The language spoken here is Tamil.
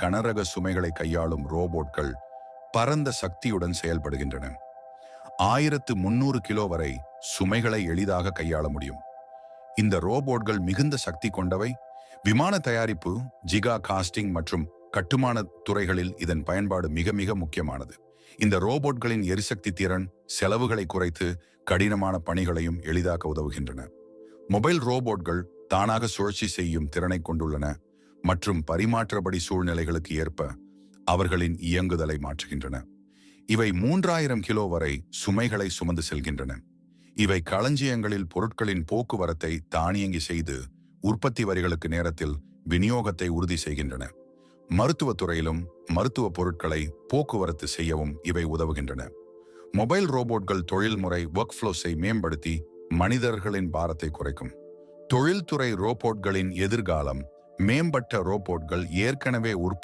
கனரக சுமைகளை கையாளும் ரோபோட்கள் பரந்த சக்தியுடன் செயல்படுகின்றன. ஆயிரத்து முன்னூறு கிலோ வரை சுமைகளை எளிதாக கையாள முடியும். இந்த ரோபோட்கள் மிகுந்த சக்தி கொண்டவை. விமான தயாரிப்பு ஜிகா காஸ்டிங் மற்றும் கட்டுமான துறைகளில் இதன் பயன்பாடு மிக மிக முக்கியமானது. இந்த ரோபோட்களின் எரிசக்தி திறன் செலவுகளை குறைத்து கடினமான பணிகளையும் எளிதாக்க உதவுகின்றன. மொபைல் ரோபோட்கள் தானாக சுழற்சி செய்யும் திறனை கொண்டுள்ளன. மற்றும் பரிமாற்றபடி சூழ்நிலைகளுக்கு ஏற்ப அவர்களின் இயங்குதலை மாற்றுகின்றன. இவை மூன்றாயிரம் கிலோ வரை சுமைகளை சுமந்து செல்கின்றன. இவை களஞ்சியங்களில் பொருட்களின் போக்குவரத்தை தானியங்கி செய்து உற்பத்தி வரிகளுக்கு நேரத்தில் விநியோகத்தை உறுதி செய்கின்றன. மருத்துவத் துறையிலும் மருத்துவ பொருட்களை போக்குவரத்து செய்யவும் இவை உதவுகின்றன. மொபைல் ரோபோட்கள் தொழில்முறை ஒர்க் ஃப்ளோஸை மேம்படுத்தி மனிதர்களின் பாரத்தை குறைக்கும். தொழில்துறை ரோபோட்களின் எதிர்காலம் மேம்பட்ட ரோபோட்கள் ஏற்கனவே உற்பத்தி